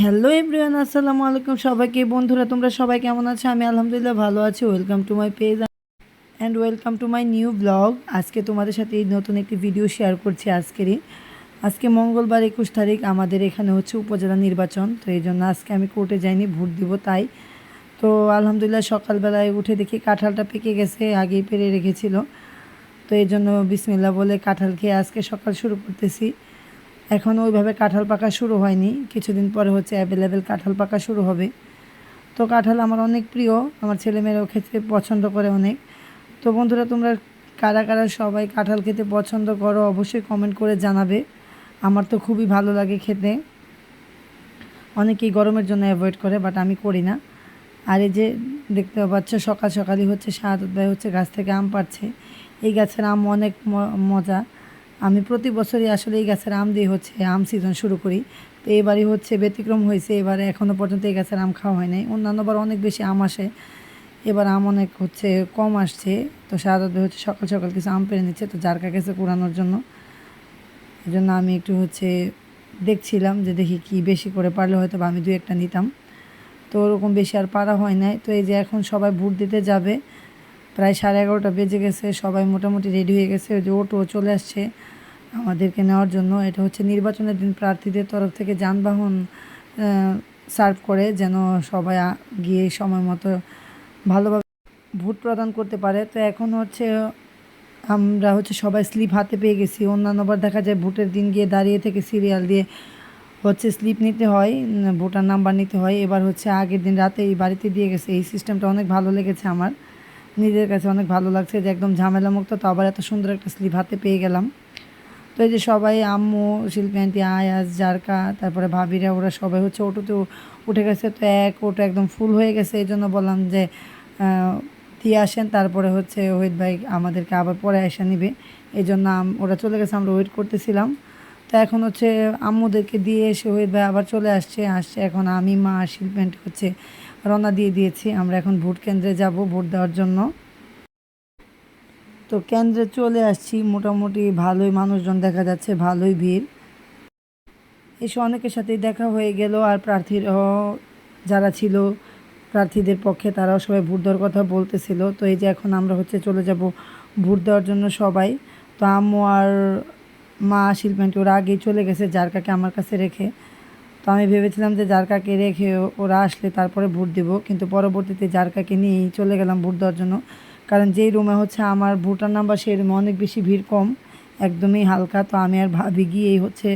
Hello everyone, আসসালামু আলাইকুম সবাইকে। বন্ধুরা, তোমরা সবাই কেমন আছো? আমি আলহামদুলিল্লাহ ভালো আছি। Welcome to my page and welcome to my new blog আজকে তোমাদের সাথে এই নতুন একটি ভিডিও শেয়ার করছি আজকেরই। আজকে মঙ্গলবার একুশ তারিখ, আমাদের এখানে হচ্ছে উপজেলা নির্বাচন। তো এই জন্য আজকে আমি কোর্টে যাইনি, ভোট দিব তাই। তো আলহামদুলিল্লাহ সকালবেলায় উঠে দেখি কাঁঠালটা পেকে গেছে, আগেই পেরে রেখেছিল। তো এই জন্য বিসমিল্লা বলে কাঁঠাল খেয়ে আজকে সকাল শুরু করতেছি। এখনও ওইভাবে কাঁঠাল পাকা শুরু হয়নি। কিছুদিন পরে হচ্ছে অ্যাভেলেবেল কাঁঠাল পাকা শুরু হবে। তো কাঁঠাল আমার অনেক প্রিয়, আমার ছেলেমেয়েরাও খেতে পছন্দ করে অনেক। তো বন্ধুরা, তোমরা কারা কারা সবাই কাঁঠাল খেতে পছন্দ করো অবশ্যই কমেন্ট করে জানাবে। আমার তো খুবই ভালো লাগে খেতে। অনেকেই গরমের জন্য অ্যাভয়েড করে বাট আমি করি না। আর এই যে দেখতে পাচ্ছ, সকাল সকালই হচ্ছে শাহাদত ভাই হচ্ছে গাছ থেকে আম পাড়ছে। এই গাছের আম অনেক মজা। আমি প্রতি বছরই আসলে এই গাছের আম দিয়ে হচ্ছে আম সিজন শুরু করি। তো এবারই হচ্ছে ব্যতিক্রম হয়েছে, এবারে এখনও পর্যন্ত এই গাছের আম খাওয়া হয় নাই। অন্যান্যবার অনেক বেশি আম আসে, এবার আম অনেক হচ্ছে কম আসছে। তো শাহাদত হচ্ছে সকাল সকাল কিছু আম পেরে নিচ্ছে, তো যার কাছে কুড়ানোর জন্য। এই জন্য আমি একটু হচ্ছে দেখছিলাম যে দেখি কি বেশি করে পারলে হয়তো বা আমি দু একটা নিতাম। তো ওরকম বেশি আর পারা হয় নাই। তো এই যে এখন সবাই ভোট দিতে যাবে প্রায় সাড়ে এগারোটা বেজে গেছে, সবাই মোটামুটি রেডি হয়ে গেছে। যে অটো চলে আসছে আমাদেরকে নেওয়ার জন্য। এটা হচ্ছে নির্বাচনের দিন, প্রার্থীদের তরফ থেকে যানবাহন সার্ভ করে যেন সবাই গিয়ে সময় মতো ভালোভাবে ভোট প্রদান করতে পারে। তো এখন হচ্ছে আমরা হচ্ছে সবাই স্লিপ হাতে পেয়ে গেছি। অন্যান্যবার দেখা যায় ভোটের দিন গিয়ে দাঁড়িয়ে থেকে সিরিয়াল দিয়ে হচ্ছে স্লিপ নিতে হয় ভোটার নাম্বার নিতে হয়। এবার হচ্ছে আগের দিন রাতে এই বাড়িতে দিয়ে গেছে। এই সিস্টেমটা অনেক ভালো লেগেছে আমার। নিজের কাছে অনেক ভালো লাগছে যে একদম ঝামেলা ঝামেলামুক্ত, তো আবার এত সুন্দর একটা স্লিপ হাতে পেয়ে গেলাম। তো এই যে সবাই, আম্মু, শিল্পী আন্টি আয়াস, জারকা, তারপরে ভাবিরা, ওরা সবাই হচ্ছে অটোতে উঠে গেছে। তো এক অটো একদম ফুল হয়ে গেছে, এই জন্য বললাম যে দিয়ে আসেন, তারপরে হচ্ছে ওহিদ ভাই আমাদেরকে আবার পরে এসে নিবে। এই জন্য ওরা চলে গেছে, আমরা ওয়েট করতেছিলাম। তো এখন হচ্ছে আম্মুদেরকে দিয়ে এসে ওহিদ ভাই আবার চলে আসছে আসছে এখন আমি, মা, শিল্পী আন্টি হচ্ছে রওনা দিয়ে দিয়েছি। আমরা এখন ভোট কেন্দ্রে যাব, ভোট দেওয়ার জন্য। তো কেন্দ্রে চলে আসছি। মোটামুটি ভালোই মানুষজন দেখা যাচ্ছে, ভালোই ভিড়। এসে অনেকের সাথেই দেখা হয়ে গেল আর প্রার্থীরাও যারা ছিল, প্রার্থীদের পক্ষে তারাও সবাই ভোট দেওয়ার কথা বলতেছিল। তো এই যে এখন আমরা হচ্ছে চলে যাব ভোট দেওয়ার জন্য সবাই। তো আম্মু আর মা শিল্পান্টি ওরা আগেই চলে গেছে? যার কাকে আমার কাছে রেখে। তো আমি ভেবেছিলাম যে যার কাকে রেখে ওরা আসলে তারপরে ভোট দেবো, কিন্তু পরবর্তীতে যার কাকে নিয়েই চলে গেলাম ভোট দেওয়ার জন্য। কারণ যেই রুমে হচ্ছে আমার ভোটার নাম্বার, সেই রুমে অনেক বেশি ভিড় কম, একদমই হালকা। তো আমি আর ভাবি গিয়েই হচ্ছে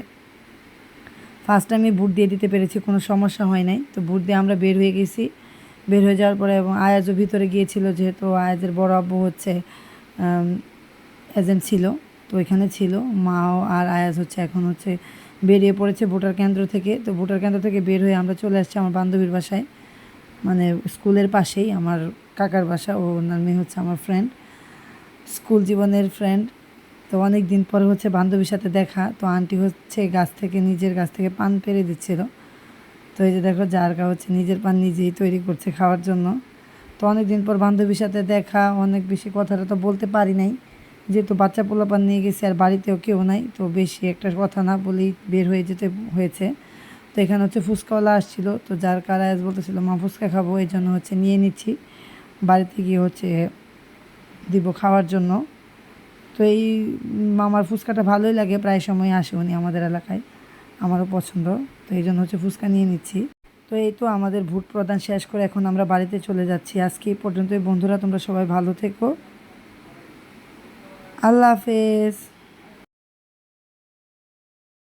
ফার্স্ট টাইমে ভোট দিয়ে দিতে পেরেছি, কোনো সমস্যা হয় নাই। তো ভোট দিয়ে আমরা বের হয়ে গেছি। বের হয়ে যাওয়ার পরে এবং আয়াজও ভিতরে গিয়েছিল, যেহেতু আয়াজের বড় আব্বু হচ্ছে এজেন্ট ছিল, তো ওইখানে ছিল। মাও আর আয়াজ হচ্ছে এখন হচ্ছে বেরিয়ে পড়েছে ভোটার কেন্দ্র থেকে। তো ভোটার কেন্দ্র থেকে বের হয়ে আমরা চলে আসছি আমার বান্ধবীর বাসায়। মানে স্কুলের পাশেই আমার কাকার বাসা ও ওনার মেয়ে হচ্ছে আমার ফ্রেন্ড স্কুল জীবনের ফ্রেন্ড তো অনেক দিন পরে হচ্ছে বান্ধবীর সাথে দেখা। তো আন্টি হচ্ছে গাছ থেকে, নিজের গাছ থেকে পান পেরে দিচ্ছিল। তো এই যে দেখো, জারকা হচ্ছে নিজের পান নিজেই তৈরি করছে খাওয়ার জন্য। তো অনেক দিন পর বান্ধবীর সাথে দেখা, অনেক বেশি কথাটা তো বলতে পারি নাই। যেহেতু বাচ্চা পোলাপান নিয়ে গেছি আর বাড়িতেও কেউ নাই, তো বেশি একটা কথা না বলেই বের হয়ে যেতে হয়েছে। তো এখানে হচ্ছে ফুচকাওয়ালা আসছিল, তো যার কারায়াজ বলতেছিল, মা, ফুচকা খাব, এই জন্য হচ্ছে নিয়ে নিচ্ছি। বাড়িতে গিয়ে হচ্ছে দিব খাওয়ার জন্য। তো এই মামার ফুচকাটা ভালোই লাগে, প্রায় সময় আসে উনি আমাদের এলাকায়, আমারও পছন্দ। তো এই জন্য হচ্ছে ফুচকা নিয়ে নিচ্ছি। তো এই তো আমাদের ভোট প্রদান শেষ করে এখন আমরা বাড়িতে চলে যাচ্ছি। আজকে এই পর্যন্ত বন্ধুরা, তোমরা সবাই ভালো থেকো। আল্লাহ হাফেজ